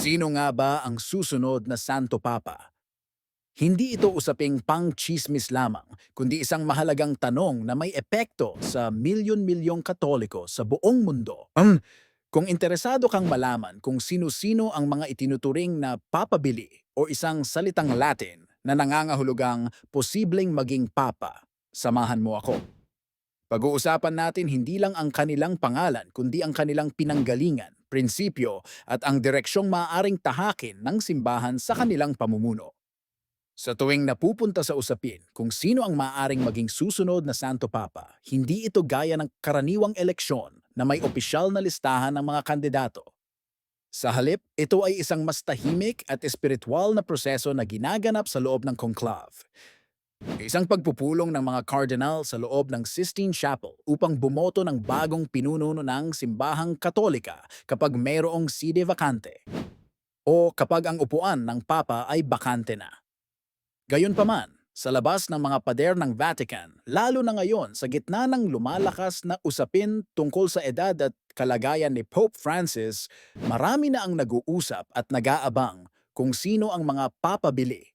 Sino nga ba ang susunod na Santo Papa? Hindi ito usaping pang-chismis lamang, kundi isang mahalagang tanong na may epekto sa milyon-milyong katoliko sa buong mundo. Um, kung interesado kang malaman kung sino-sino ang mga itinuturing na papabili o isang salitang Latin na nangangahulugang posibleng maging papa, samahan mo ako. Pag-uusapan natin hindi lang ang kanilang pangalan kundi ang kanilang pinanggalingan, prinsipyo at ang direksyong maaaring tahakin ng simbahan sa kanilang pamumuno. Sa tuwing napupunta sa usapin kung sino ang maaaring maging susunod na Santo Papa, hindi ito gaya ng karaniwang eleksyon na may opisyal na listahan ng mga kandidato. Sa halip, ito ay isang mas tahimik at espiritual na proseso na ginaganap sa loob ng conclave. Isang pagpupulong ng mga cardinal sa loob ng Sistine Chapel upang bumoto ng bagong pinuno ng simbahang katolika kapag mayroong sede vacante o kapag ang upuan ng Papa ay bakante na. Gayunpaman, sa labas ng mga pader ng Vatican, lalo na ngayon sa gitna ng lumalakas na usapin tungkol sa edad at kalagayan ni Pope Francis, marami na ang nag-uusap at nag-aabang kung sino ang mga papabili.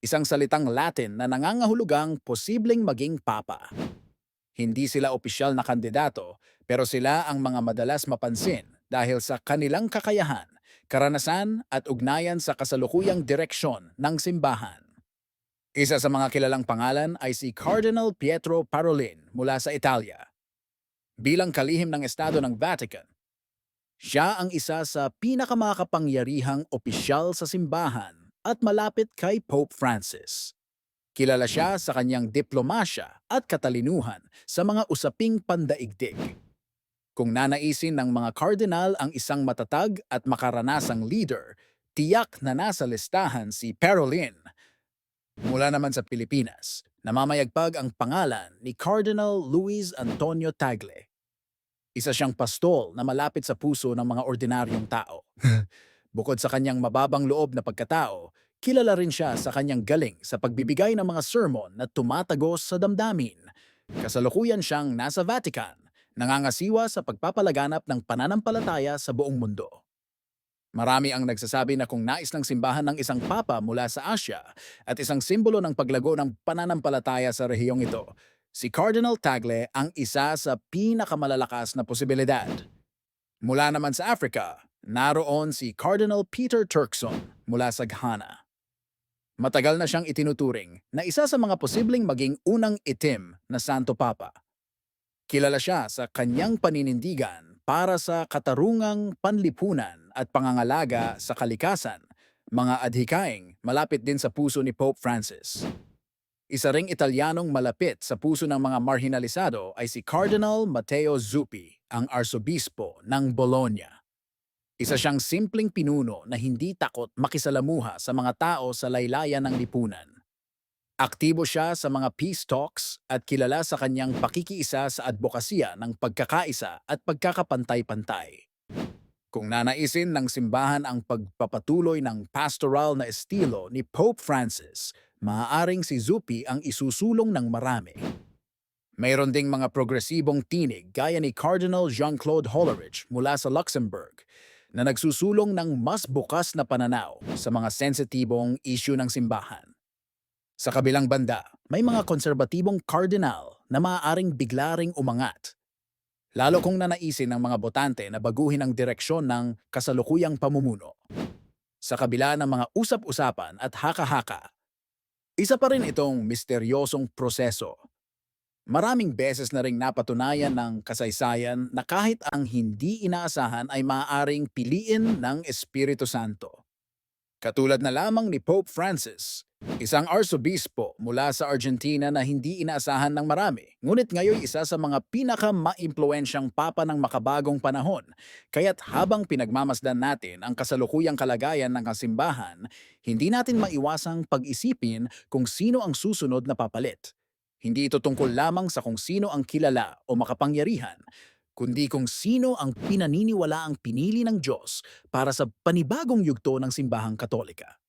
Isang salitang Latin na nangangahulugang posibleng maging papa. Hindi sila opisyal na kandidato, pero sila ang mga madalas mapansin dahil sa kanilang kakayahan, karanasan at ugnayan sa kasalukuyang direksyon ng simbahan. Isa sa mga kilalang pangalan ay si Cardinal Pietro Parolin mula sa Italia. Bilang kalihim ng Estado ng Vatican, siya ang isa sa pinakamakapangyarihang opisyal sa simbahan at malapit kay Pope Francis. Kilala siya sa kanyang diplomasya at katalinuhan sa mga usaping pandaigdig. Kung nanaisin ng mga cardinal ang isang matatag at makaranasang leader, tiyak na nasa listahan si Parolin Mula naman sa Pilipinas, namamayagpag ang pangalan ni Cardinal Luis Antonio Tagle. Isa siyang pastol na malapit sa puso ng mga ordinaryong tao. Bukod sa kanyang mababang loob na pagkatao, kilala rin siya sa kanyang galing sa pagbibigay ng mga sermon na tumatagos sa damdamin. Kasalukuyan siyang nasa Vatican, nangangasiwa sa pagpapalaganap ng pananampalataya sa buong mundo. Marami ang nagsasabi na kung nais ng simbahan ng isang papa mula sa Asya at isang simbolo ng paglago ng pananampalataya sa rehiyong ito, si Cardinal Tagle ang isa sa pinakamalalakas na posibilidad. Mula naman sa Africa, naroon si Cardinal Peter Turkson mula sa Ghana. Matagal na siyang itinuturing na isa sa mga posibleng maging unang itim na Santo Papa. Kilala siya sa kanyang paninindigan para sa katarungang panlipunan at pangangalaga sa kalikasan, mga adhikaing malapit din sa puso ni Pope Francis. Isa ring Italianong malapit sa puso ng mga marginalisado ay si Cardinal Matteo Zuppi, ang arsobispo ng Bologna. Isa siyang simpleng pinuno na hindi takot makisalamuha sa mga tao sa laylayan ng lipunan. Aktibo siya sa mga peace talks at kilala sa kanyang pakikiisa sa advokasya ng pagkakaisa at pagkakapantay-pantay. Kung nanaisin ng simbahan ang pagpapatuloy ng pastoral na estilo ni Pope Francis, maaaring si Zuppi ang isusulong ng marami. Mayroon ding mga progresibong tinig gaya ni Cardinal Jean-Claude Hollerich mula sa Luxembourg na nagsusulong ng mas bukas na pananaw sa mga sensitibong isyu ng simbahan. Sa kabilang banda, may mga konserbatibong cardinal na maaaring bigla ring umangat lalo kung nanaisin ng mga botante na baguhin ang direksyon ng kasalukuyang pamumuno. Sa kabila ng mga usap-usapan at haka-haka, isa pa rin itong misteryosong proseso. Maraming beses na ring napatunayan ng kasaysayan na kahit ang hindi inaasahan ay maaaring piliin ng Espiritu Santo. Katulad na lamang ni Pope Francis, isang arsobispo mula sa Argentina na hindi inaasahan ng marami, ngunit ngayon isa sa mga pinaka-maimpluensyang papa ng makabagong panahon. Kaya't habang pinagmamasdan natin ang kasalukuyang kalagayan ng kasimbahan, hindi natin maiwasang pag-isipin kung sino ang susunod na papalit. Hindi ito tungkol lamang sa kung sino ang kilala o makapangyarihan, kundi kung sino ang pinaniniwala ang pinili ng Diyos para sa panibagong yugto ng simbahang katolika.